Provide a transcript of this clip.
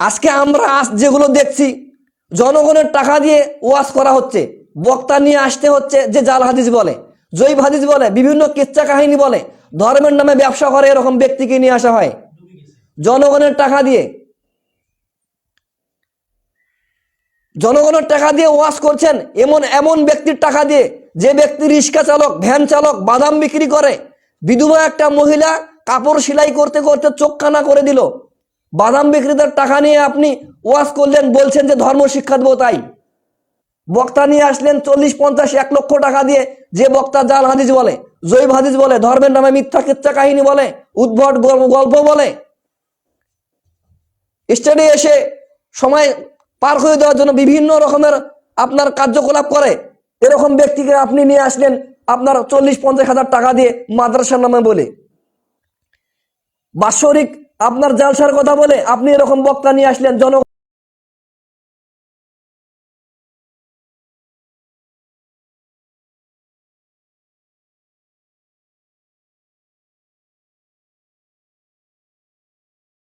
আজকে আমরা আজ যেগুলো দেখছি, জনগণের টাকা দিয়ে ওয়াজ করা হচ্ছে, বক্তা নিয়ে আসতে হচ্ছে, যে জাল হাদিস বলে, জৈব হাদিস বলে, বিভিন্ন কিচ্ছা কাহিনী বলে, ধর্মের নামে ব্যবসা করে এরকম ব্যক্তিকে নিয়ে আসা হয়। জনগণের টাকা দিয়ে, জনগণের টাকা দিয়ে ওয়াশ করছেন, এমন এমন ব্যক্তির টাকা দিয়ে, যে ব্যক্তি রিক্সা চালক, ভ্যান চালক, বাদাম বিক্রি করে, বিধবা একটা মহিলা কাপড় সেলাই করতে করতে চোখ কানা করে দিল। বাদাম বিক্রেতার টাকা নিয়ে আপনি ওয়াশ করলেন, বলছেন যে ধর্ম শিক্ষা দেবো তাই। বক্তা নিয়ে আসলেন চল্লিশ, পঞ্চাশ, এক লক্ষ টাকা দিয়ে, যে বক্তা জাল হাদিস বলে, জৈব হাদিস বলে, ধর্মের নামে মিথ্যা কিচ্ছা কাহিনী বলে, উদ্ভট গল- গল্প বলে। স্টেডে এসে সময় পার করে দেওয়ার জন্য বিভিন্ন রকমের আপনার কার্যকলাপ করে। এরকম ব্যক্তিকে আপনি নিয়ে আসলেন আপনার চল্লিশ, পঞ্চাশ হাজার টাকা দিয়ে মাদ্রাসার নামে বলে। বাৎসরিক আপনার জালসার কথা বলে আপনি এরকম বক্তা নিয়ে আসলেন জন